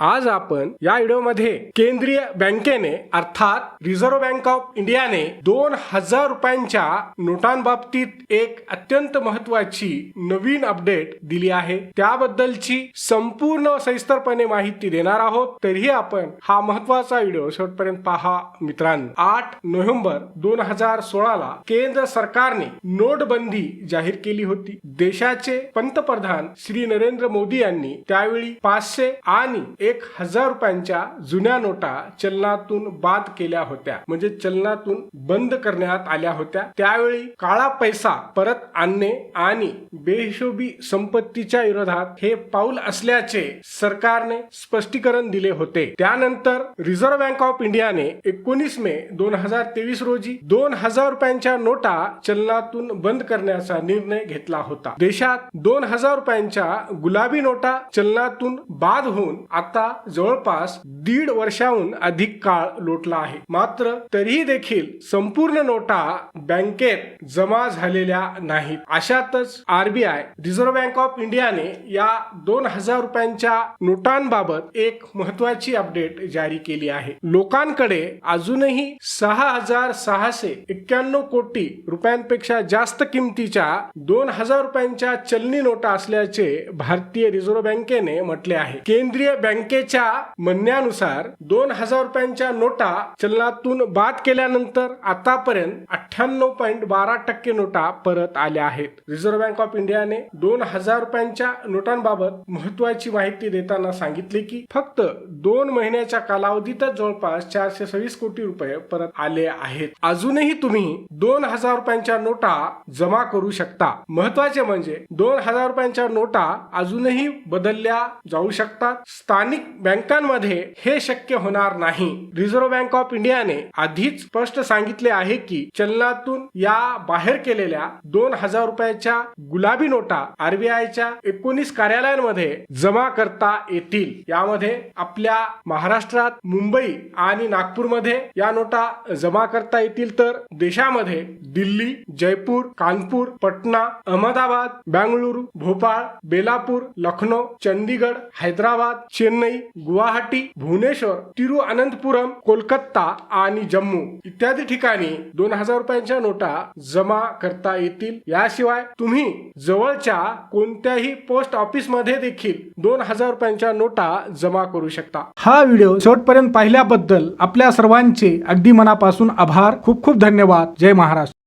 आज आपण या व्हिडिओमध्ये केंद्रीय बँकेने अर्थात रिझर्व्ह बँक ऑफ इंडियाने दोन हजार रुपयांच्या नोटांबाबतीत एक अत्यंत महत्वाची नवीन अपडेट दिली आहे. त्याबद्दलची संपूर्ण सविस्तरपणे माहिती देणार आहोत. तरीही आपण हा महत्त्वाचा व्हिडिओ शेवटपर्यंत पहा. मित्रांनो आठ नोव्हेंबर दोन हजार सोळाला केंद्र सरकारने नोटबंदी जाहीर केली होती. देशाचे पंतप्रधान श्री नरेंद्र मोदी यांनी त्यावेळी पाचशे आणि एक हजार रुपयांच्या जुन्या नोटा चलनातून बाद केल्या होत्या. म्हणजे चलनातून बंद करण्यात आल्या होत्या. त्यावेळी काळा पैसा परत आणणे आणि बेहिशोबी संपत्तीच्या विरोधात हे पाऊल असल्याचे सरकारने स्पष्टीकरण दिले होते. त्यानंतर रिझर्व्ह बँक ऑफ इंडियाने एकोणीस मे दोन हजार तेवीस रोजी दोन हजार रुपयांच्या नोटा चलनातून बंद करण्याचा निर्णय घेतला होता. देशात दोन हजार रुपयांच्या गुलाबी नोटा चलनातून बाद होऊन आता जवळपास दीड वर्षाहून अधिक काळ लोटला आहे. मात्र तरीही देखील संपूर्ण नोटा बँकेत जमा झालेल्या नाहीत. अशातच आरबीआय रिझर्व्ह बँक ऑफ इंडियाने या दोन हजार रुपयांच्या नोटांबाबत एक महत्वाची अपडेट जारी केली आहे. लोकांकडे अजूनही सहा हजार सहाशे एक्क्याण्णव कोटी रुपयांपेक्षा जास्त किमतीच्या दोन हजार रुपयांच्या चलनी नोटा असल्याचे भारतीय रिझर्व्ह बँकेने म्हटले आहे. केंद्रीय बँकेच्या म्हणण्यानुसार दोन हजार रुपयांच्या नोटा चलनातून बाद केल्यानंतर आतापर्यंत अठ्ठ्याण्णव पॉईंट बारा टक्के नोटा परत आल्या आहेत. रिझर्व्ह बँक ऑफ इंडियाने दोन हजार रुपयांच्या नोटांबाबत महत्वाची माहिती देताना सांगितले की फक्त दोन महिन्याच्या कालावधीतच जवळपास चारशे सव्वीस कोटी रुपये परत आले आहेत. अजूनही तुम्ही दोन हजार रुपयांच्या नोटा जमा करू शकता. महत्त्वाचे म्हणजे दोन हजार रुपयांच्या नोटा अजूनही बदलल्या जाऊ शकतात. स्थानिक बँकांमध्ये हे शक्य होणार नाही. रिझर्व्ह बँक ऑफ इंडियाने आधीच स्पष्ट सांगितले आहे की चलनातून या बाहेर केलेल्या दोन हजार रुपयाच्या गुलाबी नोटा आरबीआयच्या एकोणीस कार्यालयांमध्ये जमा करता येतील. यामध्ये आपल्या महाराष्ट्रात मुंबई आणि नागपूरमध्ये या नोटा जमा करता येतील तर देशामध्ये दिल्ली जयपूर कानपूर पटना अहमदाबाद बँगळुरू भोपाळ बेलापूर लखनौ चंदीगड हैदराबाद चेन्नई चेन्नई गुवाहाटी भुवनेश्वर तिरुअनंतपुरम कोलकाता आणि जम्मू. इत्यादी ठिकाणी दोन हजार रुपयांच्या नोटा जमा करता येतील. याशिवाय तुम्ही जवळच्या कोणत्याही पोस्ट ऑफिसमध्ये देखील दोन हजार रुपयांच्या नोटा जमा करू शकता. हा व्हिडिओ शेवटपर्यंत पाहिल्याबद्दल आपल्या सर्वांचे अगदी मनापासून आभार. खूप खूप धन्यवाद. जय महाराष्ट्र.